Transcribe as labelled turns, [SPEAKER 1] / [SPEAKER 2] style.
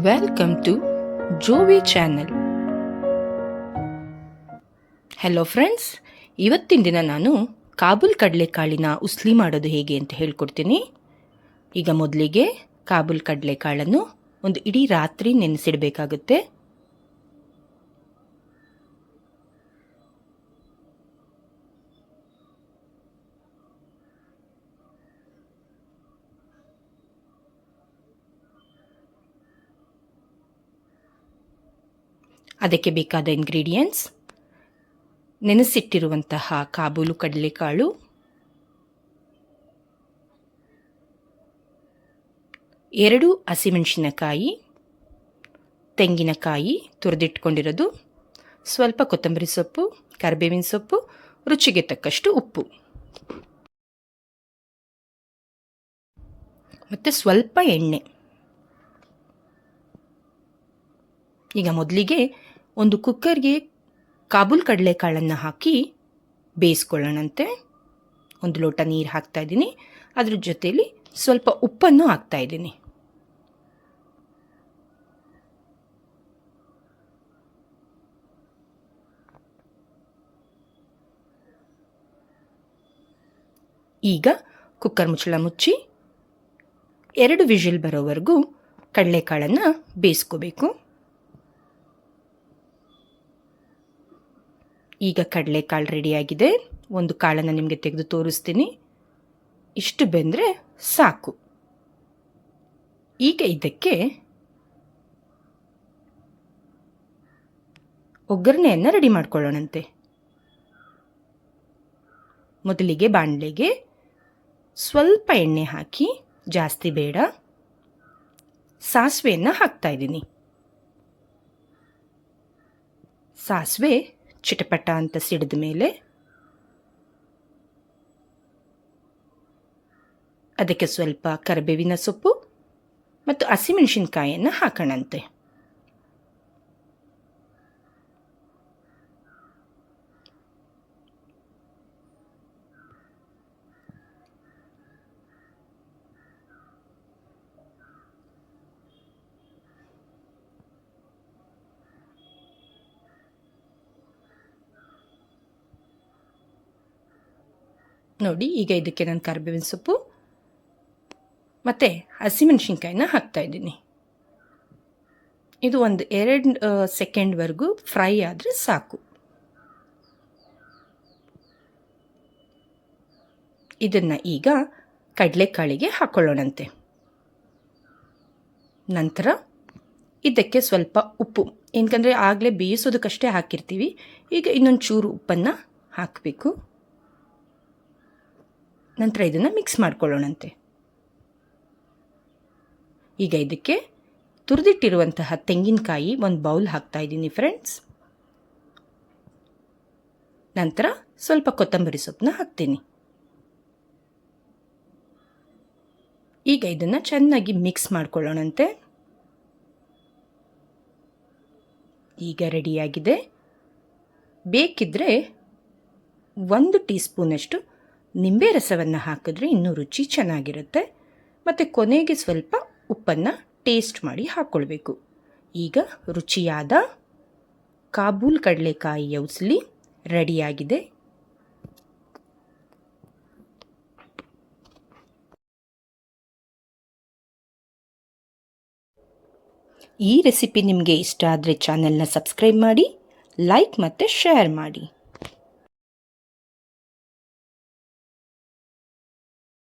[SPEAKER 1] Welcome to Jovi channel hello friends ಇವತ್ತಿನ ದಿನ ನಾನು ಕಾಬೂಲ್ ಕಡಲೆಕಾಳಿನ ಉಸ್ಲಿ ಮಾಡೋದು ಹೇಗೆ ಅಂತ ಹೇಳ್ಕೊಡ್ತೀನಿ. ಈಗ ಮೊದಲಿಗೆ ಕಾಬೂಲ್ ಕಡಲೆಕಾಳನ್ನು ಒಂದು ಇಡೀ ರಾತ್ರಿ ನೆನೆಸಿಡಬೇಕಾಗುತ್ತೆ. ಅದಕ್ಕೆ ಬೇಕಾದ ಇಂಗ್ರೀಡಿಯೆಂಟ್ಸ್ ನೆನೆಸಿಟ್ಟಿರುವಂತಹ ಕಾಬೂಲು ಕಡಲೆಕಾಳು, ಎರಡು ಹಸಿಮೆಣಸಿನಕಾಯಿ, ತೆಂಗಿನಕಾಯಿ ತುರಿದಿಟ್ಕೊಂಡಿರೋದು, ಸ್ವಲ್ಪ ಕೊತ್ತಂಬರಿ ಸೊಪ್ಪು, ಕರಿಬೇವಿನ ಸೊಪ್ಪು, ರುಚಿಗೆ ತಕ್ಕಷ್ಟು ಉಪ್ಪು. ಮತ್ತು ಸ್ವಲ್ಪ ಎಣ್ಣೆ. ಈಗ ಮೊದಲಿಗೆ ಒಂದು ಕುಕ್ಕರ್ಗೆ ಕಾಬೂಲ್ ಕಡಲೆಕಾಳನ್ನು ಹಾಕಿ ಬೇಯಿಸ್ಕೊಳ್ಳೋಣಂತೆ. ಒಂದು ಲೋಟ ನೀರು ಹಾಕ್ತಾ ಇದ್ದೀನಿ. ಅದ್ರ ಜೊತೆಯಲ್ಲಿ ಸ್ವಲ್ಪ ಉಪ್ಪನ್ನು ಹಾಕ್ತಾ ಇದ್ದೀನಿ. ಈಗ ಕುಕ್ಕರ್ ಮುಚ್ಚಳ ಮುಚ್ಚಿ ಎರಡು ವಿಷಲ್ ಬರೋವರೆಗೂ ಕಡಲೆಕಾಳನ್ನು ಬೇಯಿಸ್ಕೋಬೇಕು. ಈಗ ಕಡಲೆಕಾಳು ರೆಡಿಯಾಗಿದೆ. ಒಂದು ಕಾಳನ್ನು ನಿಮಗೆ ತೆಗೆದು ತೋರಿಸ್ತೀನಿ. ಇಷ್ಟು ಬೆಂದರೆ ಸಾಕು. ಈಗ ಇದಕ್ಕೆ ಒಗ್ಗರಣೆಯನ್ನು ರೆಡಿ ಮಾಡ್ಕೊಳ್ಳೋಣಂತೆ. ಮೊದಲಿಗೆ ಬಾಣಲೆಗೆ ಸ್ವಲ್ಪ ಎಣ್ಣೆ ಹಾಕಿ, ಜಾಸ್ತಿ ಬೇಡ. ಸಾಸಿವೆಯನ್ನು ಹಾಕ್ತಾ ಇದ್ದೀನಿ. ಸಾಸಿವೆ ಚಿಟಪಟ ಅಂತ ಸಿಡಿದ ಮೇಲೆ ಅದಕ್ಕೆ ಸ್ವಲ್ಪ ಕರಿಬೇವಿನ ಸೊಪ್ಪು ಮತ್ತು ಹಸಿಮೆಣಸಿನ್ಕಾಯಿಯನ್ನು ಹಾಕೋಣಂತೆ. ನೋಡಿ, ಈಗ ಇದಕ್ಕೆ ನಾನು ಕರಿಬೇವಿನ ಸೊಪ್ಪು, ಮತ್ತು ಹಸಿಮೆಣ್ಸಿನ್ಕಾಯಿನ ಹಾಕ್ತಾಯಿದ್ದೀನಿ ಇದು ಒಂದು ಎರಡು ಸೆಕೆಂಡ್ವರೆಗೂ ಫ್ರೈ ಆದರೆ ಸಾಕು. ಇದನ್ನು ಈಗ ಕಡಲೆಕಾಳಿಗೆ ಹಾಕೊಳ್ಳೋಣಂತೆ. ನಂತರ ಇದಕ್ಕೆ ಸ್ವಲ್ಪ ಉಪ್ಪು, ಏನಕಂದರೆ ಆಗಲೇ ಬೇಯಿಸೋದಕ್ಕಷ್ಟೇ ಹಾಕಿರ್ತೀವಿ. ಈಗ ಇನ್ನೊಂದು ಚೂರು ಉಪ್ಪನ್ನು ಹಾಕಬೇಕು. ನಂತರ ಇದನ್ನು ಮಿಕ್ಸ್ ಮಾಡ್ಕೊಳ್ಳೋಣಂತೆ. ಈಗ ಇದಕ್ಕೆ ತುರಿದಿಟ್ಟಿರುವಂತಹ ತೆಂಗಿನಕಾಯಿ ಒಂದು ಬೌಲ್ ಹಾಕ್ತಾ ಇದ್ದೀನಿ ಫ್ರೆಂಡ್ಸ್ ನಂತರ ಸ್ವಲ್ಪ ಕೊತ್ತಂಬರಿ ಸೊಪ್ಪನ್ನ ಹಾಕ್ತೀನಿ. ಈಗ ಇದನ್ನು ಚೆನ್ನಾಗಿ ಮಿಕ್ಸ್ ಮಾಡ್ಕೊಳ್ಳೋಣಂತೆ. ಈಗ ರೆಡಿಯಾಗಿದೆ ಬೇಕಿದ್ದರೆ ಒಂದು ಟೀ ಸ್ಪೂನಷ್ಟು ನಿಂಬೆ ರಸವನ್ನು ಹಾಕಿದ್ರೆ ಇನ್ನೂ ರುಚಿ ಚೆನ್ನಾಗಿರುತ್ತೆ. ಮತ್ತು ಕೊನೆಗೆ ಸ್ವಲ್ಪ ಉಪ್ಪನ್ನು ಟೇಸ್ಟ್ ಮಾಡಿ ಹಾಕ್ಕೊಳ್ಬೇಕು ಈಗ ರುಚಿಯಾದ ಕಾಬೂಲ್ ಕಡಲೆಕಾಯಿ ಉಸಲಿ ರೆಡಿಯಾಗಿದೆ. ಈ ರೆಸಿಪಿ ನಿಮಗೆ ಇಷ್ಟ ಆದರೆ ಚಾನೆಲ್ನ ಸಬ್ಸ್ಕ್ರೈಬ್ ಮಾಡಿ ಲೈಕ್ ಮತ್ತು ಶೇರ್ ಮಾಡಿ.